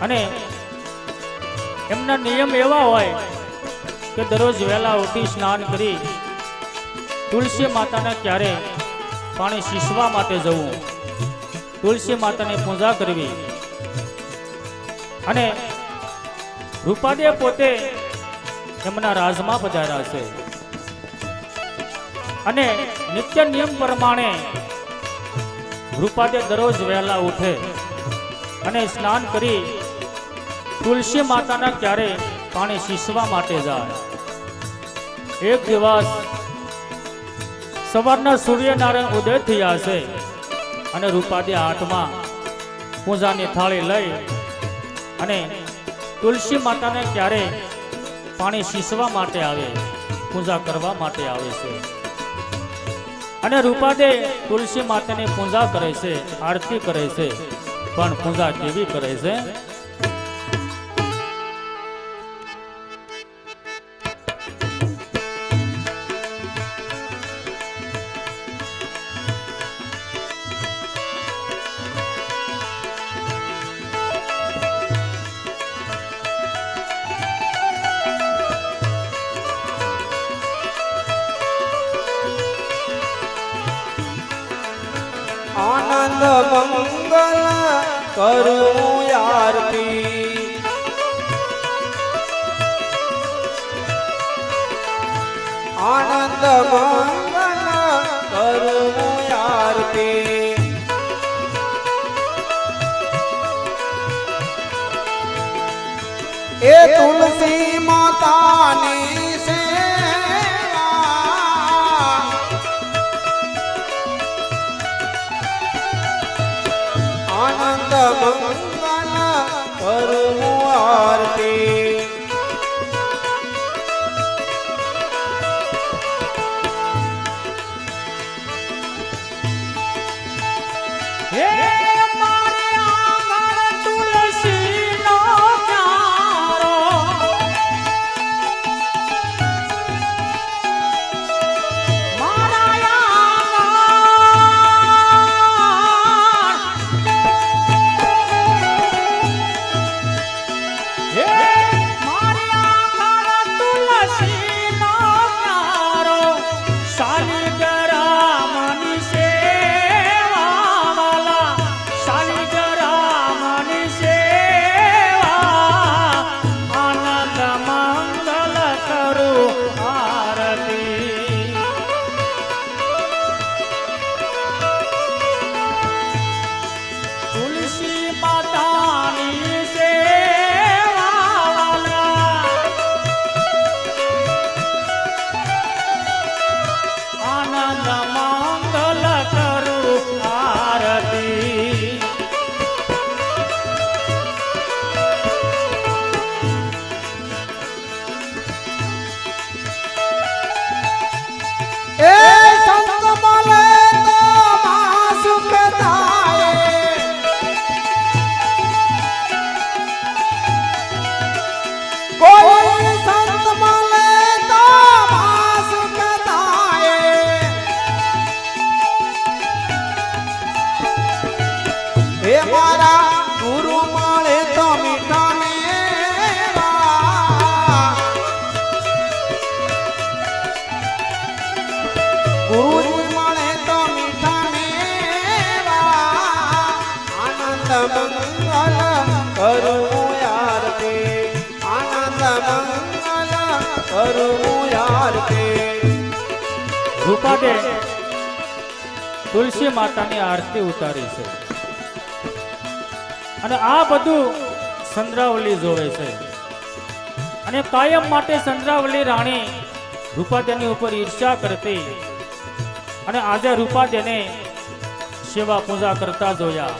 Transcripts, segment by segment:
અને એમના નિયમ એવા હોય કે દરરોજ વહેલા ઉઠી સ્નાન કરી તુલસી માતાને ક્યારે પાણી શીશવા માટે જવું, તુલસી માતાની પૂજા કરવી અને રૂપાદે પોતે એમના રાજમાં પધાર્યા છે. અને નિત્ય નિયમ પ્રમાણે રૂપાદે દરરોજ વહેલા ઉઠે અને સ્નાન કરી તુલસી માતાના ક્યારે પાણી સીસવા માટે જાય? એક દિવસ સવારના સૂર્યનારાયણ ઉદય થયા છે અને રૂપાદી હાથમાં પૂજાની થાળી લઈ અને તુલસી માતાને ક્યારે પાણી સીસવા માટે આવે, પૂજા કરવા માટે આવે છે. અને રૂપાદે તુલસી માતાની પૂજા કરે છે, આરતી કરે છે, પણ પૂજા કેવી કરે છે? આનંદ મંગલ કરું આરતી. આનંદ મંગલ કરું આરતી. એ તુલસી મંગલ કરું આરતી. હે હે મારા ગુરુ મળે રૂપાદે તુલસી માતાની આરતી ઉતારી છે. અને આ બધું સંદ્રાવલી જોવે છે. અને કાયમ માટે સંદ્રાવલી રાણી રૂપાદેની ઉપર ઈર્ષા કરતી અને આજે રૂપાદેને સેવા પૂજા કરતા જોયા.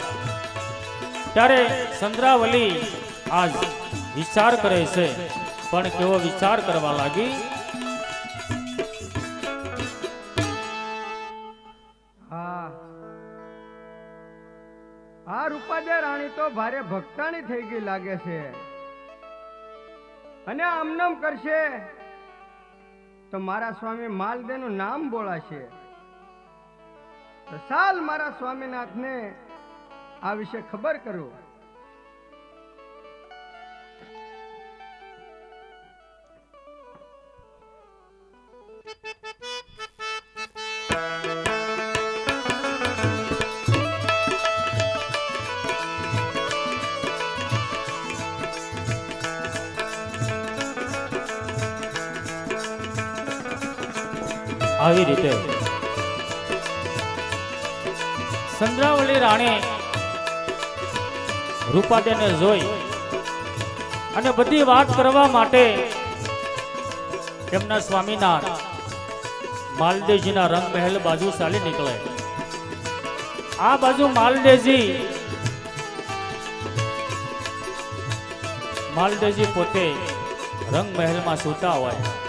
ત્યારે સંદ્રાવલી આજ વિચાર કરે છે, પણ કેવો વિચાર કરવા લાગી? આ રૂપાદે રાણી તો ભારે ભક્તાણી થઈ ગઈ લાગે છે. અને આમનામ કરશે તો મારા સ્વામી માલદેનું નામ બોલાશે. તો સાલ મારા સ્વામીનાથને આ વિશે ખબર કરું. આવી રીતે. સંદ્રાવલી રાણી રૂપાદેને જોઈ અને બધી વાત કરવા માટે તેમના સ્વામીના માલદેવજીના રંગ મહેલ બાજુ ચાલી નીકળે. આ બાજુ માલદેવજી માલદેવજી પોતે રંગ મહેલમાં સૂતા હોય.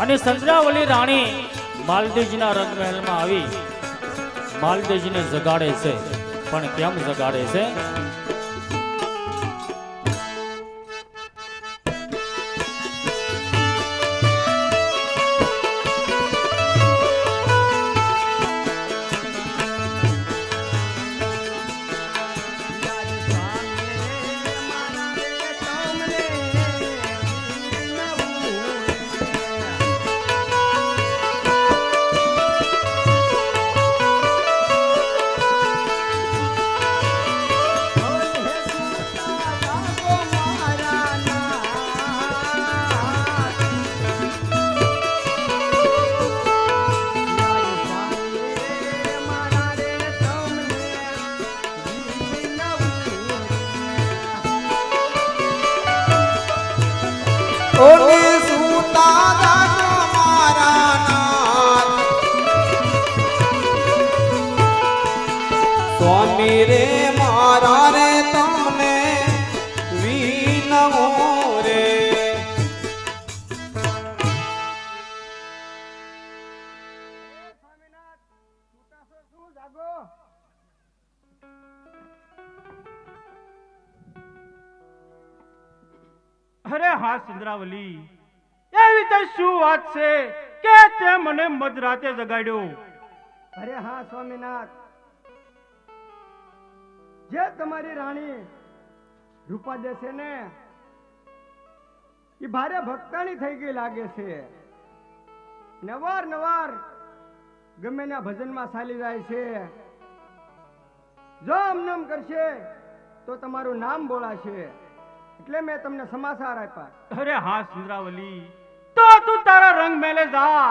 અને સંદ્રાવલી રાણી માલદેવજીના રંગમહેલમાં આવી. માલદેવજીને જગાડે છે. પણ કેમ જગાડે છે? ઓને અરે હા સિંદ્રાવલી. એવી તો શું વાત છે કે તે મને મધરાતે જગાડ્યો. અરે હા, સ્વામીનાથ. જે તમારી રાણી રૂપા દેશે ને, એ ભારે ભક્તાની થઈ ગઈ લાગે છે. નવાર નવાર ગમે ના ભજનમાં ચાલી જાય છે. જો આમ કરશે તો તમારું નામ બોલાશે. એટલે મેં તમને સમાચાર આપ્યા. અરે હા સુંદરાવલી. તો તું તારા રંગ મેલે જા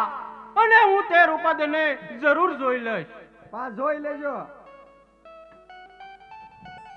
અને હું તે રૂપાદેને જરૂર જોઈ લઈશ. પા જોઈ લેજો.